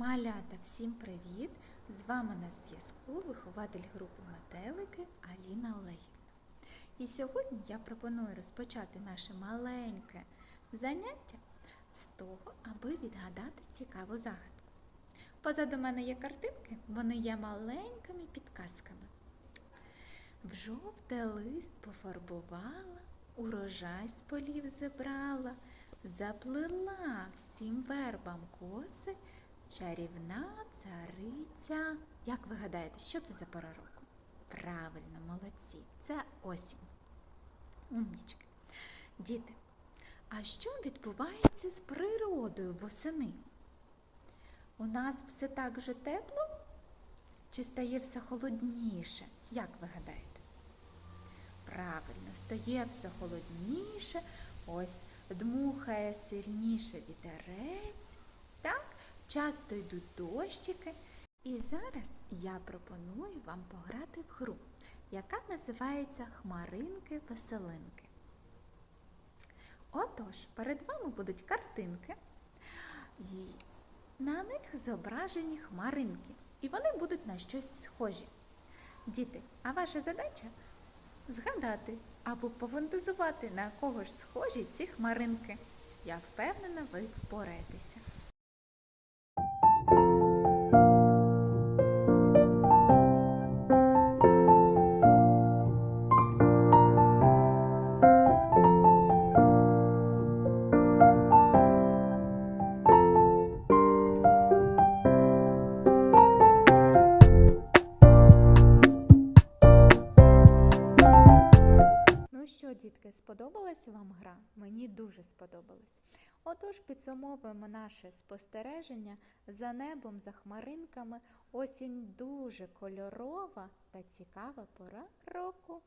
Малята, всім привіт! З вами на зв'язку вихователь групи метелики Аліна Олегівна. І сьогодні я пропоную розпочати наше маленьке заняття з того, аби відгадати цікаву загадку. Позаду мене є картинки, вони є маленькими підказками. В жовте лист пофарбувала, урожай з полів зібрала, заплила всім вербам коси, чарівна цариця. Як ви гадаєте, що це за пора року? Правильно, молодці, це осінь. Умнічки. Діти, а що відбувається з природою восени? У нас все так же тепло? Чи стає все холодніше? Як ви гадаєте? Правильно, стає все холодніше, ось дмухає сильніше вітерець, часто йдуть дощики. І зараз я пропоную вам пограти в гру, яка називається Хмаринки-веселинки. Отож, перед вами будуть картинки, і на них зображені хмаринки, і вони будуть на щось схожі. Діти, а ваша задача згадати або пофантазувати, на кого ж схожі ці хмаринки. Я впевнена, ви впораєтеся. Що, дітки, сподобалася вам гра? Мені дуже сподобалось. Отож, підсумовуємо наше спостереження за небом, за хмаринками. Осінь дуже кольорова та цікава пора року.